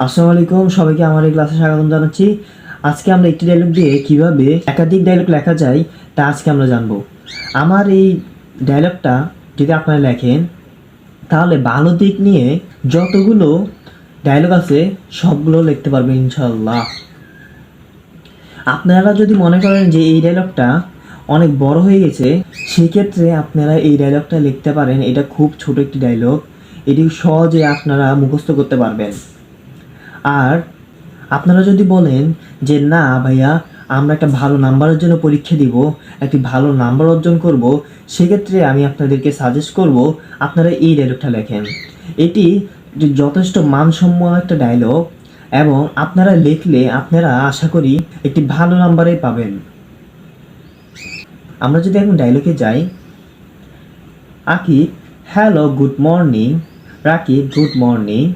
আসসালামু আলাইকুম, সবাইকে আমার এই ক্লাসে স্বাগতম জানাচ্ছি। আজকে আমরা একটি ডায়লগ দিয়ে কীভাবে একাধিক ডায়লগ লেখা যায়, তা আজকে আমরা জানব। আমার এই ডায়লগটা যদি আপনারা লেখেন, তাহলে ভালো দিক নিয়ে যতগুলো ডায়লগ আছে, সবগুলো লিখতে পারবেন ইনশাল্লাহ আপনারা যদি মনে করেন যে এই ডায়লগটা অনেক বড় হয়ে গেছে, সেক্ষেত্রে আপনারা এই ডায়লগটা লিখতে পারেন। এটা খুব ছোট একটি ডায়লগ এটি সহজে আপনারা মুখস্থ করতে পারবেন। আর আপনারা যদি বলেন যে, না ভাইয়া, আমরা একটা ভালো নাম্বারের জন্য পরীক্ষা দিব, একটি ভালো নাম্বার অর্জন করব, সেক্ষেত্রে আমি আপনাদেরকে সাজেস্ট করব, আপনারা এই ডায়লগটা লেখেন। এটি যথেষ্ট মানসম্মত একটা ডায়লগ এবং আপনারা লিখলে আপনারা আশা করি একটি ভালো নাম্বারে পাবেন। আমরা যদি এখন ডায়লগে যাই, Akib, hello, good morning. Rakib, good morning.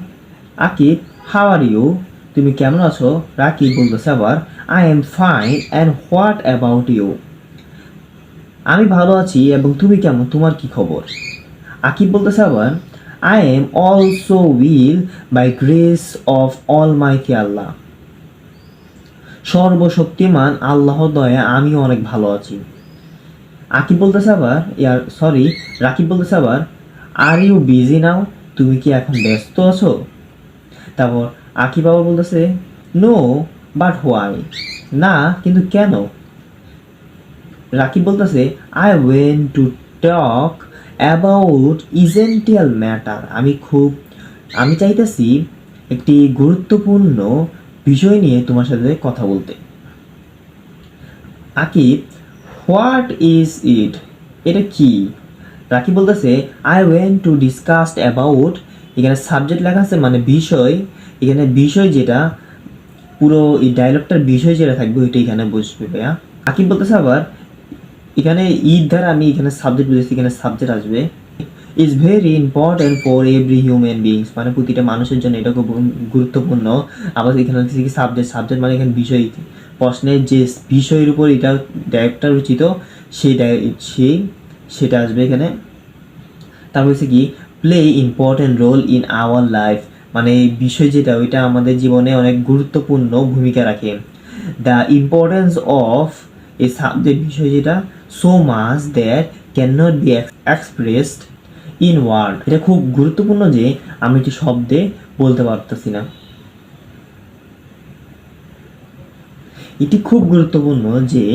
Akib how are you তুমি কেমন আছো? রাকিব বলতেছে আবার I am fine and what about you আমি ভালো আছি, এবং তুমি কেমন? তোমার কি খবর? আকিব বলতেছে আবার I am also well by grace of almighty Allah সর্বশক্তিমান আল্লাহ দয়া, আমিও অনেক ভালো আছি। আকিব বলতেছে আবার, ইয়ার সরি রাকিব বলতেছে আবার আর ইউ বিজি নাও তুমি কি এখন ব্যস্ত আছো? তারপর আকিব বাবা বলতেছে নো বাট হোয়াই না, কিন্তু কেন? রাকিব বলতেছে I want to talk about essential matter আমি খুব, আমি চাইতেছি একটি গুরুত্বপূর্ণ বিষয় নিয়ে তোমার সাথে কথা বলতে। আকিব হোয়াট ইজ ইট এটা কি? রাকিব বলতেছে I want to discuss about এখানে সাবজেক্ট লেখা আছে মানে বিষয়। এখানে বিষয় যেটা, পুরো এই ডায়লগটার বিষয় যেটা থাকবে ওইটা এখানে বসবে, ভাইয়া। আকিব বলতেছে আবার, এখানে ঈদ দ্বারা আমি এখানে সাবজেক্ট বুঝেছি এখানে সাবজেক্ট আসবে। Is very important for every human beings মানে প্রতিটা মানুষের জন্য এটা খুব গুরুত্বপূর্ণ। আবার এখানে হচ্ছে কি সাবজেক্ট সাবজেক্ট মানে এখানে বিষয়। প্রশ্নের যে বিষয়ের উপর এটা ডাইরেক্টর রচিত, সেই সেই সেটা আসবে এখানে। তারপর হচ্ছে কি play important role in our life মানে বিষয় যেটা, ওইটা আমাদের জীবনে অনেক গুরুত্বপূর্ণ ভূমিকা রাখে। The importance of a subject বিষয় যেটা so much that can not be expressed in word এটা খুব গুরুত্বপূর্ণ যে, আমি এটি শব্দে বলতে পারতেছি না। এটি খুব গুরুত্বপূর্ণ যে,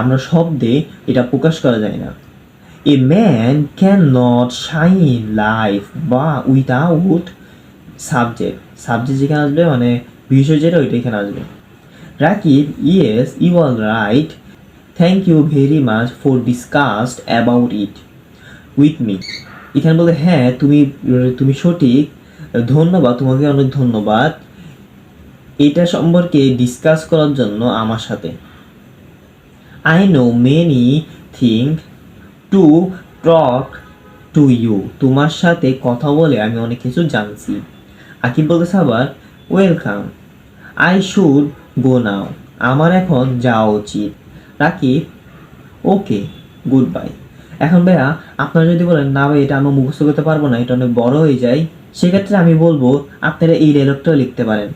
আমরা শব্দে এটা প্রকাশ করা যায় না। Man can not shine life বা উইদাউট সাবজেক্ট সাবজেক্ট যেখানে আসবে মানে বিষয় যেটা ওইটা এখানে আসবে। Rakib yes you are right thank you very much for discussed about it with me এখানে বলে হ্যাঁ তুমি তুমি সঠিক, ধন্যবাদ, তোমাকে অনেক ধন্যবাদ। এটা সম্পর্কে ডিসকাস করার জন্য আমার সাথে। I know many thing to talk to you তোমার সাথে কথা বলে আমি অনেক কিছু জানছি। আকিব বলতেছে আবার welcome I should go now আমার এখন যাওয়া উচিত। রাকিব ওকে গুড বাই এখন ভাইয়া, আপনারা যদি বলেন, না ভাই, এটা আমরা মুখস্থ করতে পারব না, এটা অনেক বড় হয়ে যায়, সেক্ষেত্রে আমি বলব, আপনারা এই ডায়লগটাও লিখতে পারেন।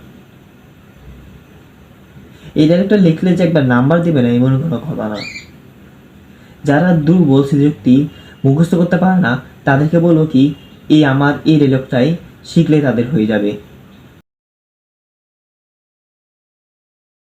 এই ডায়লগটা লিখলে যে একবার নাম্বার দিবে না এমন কোনো কথা না। যারা দুর্বল শ্রীযুক্তি মুখস্থ করতে পারে না, তাদেরকে বলো কি, এই আমার এই রেলকটাই শিখলে তাদের হয়ে যাবে।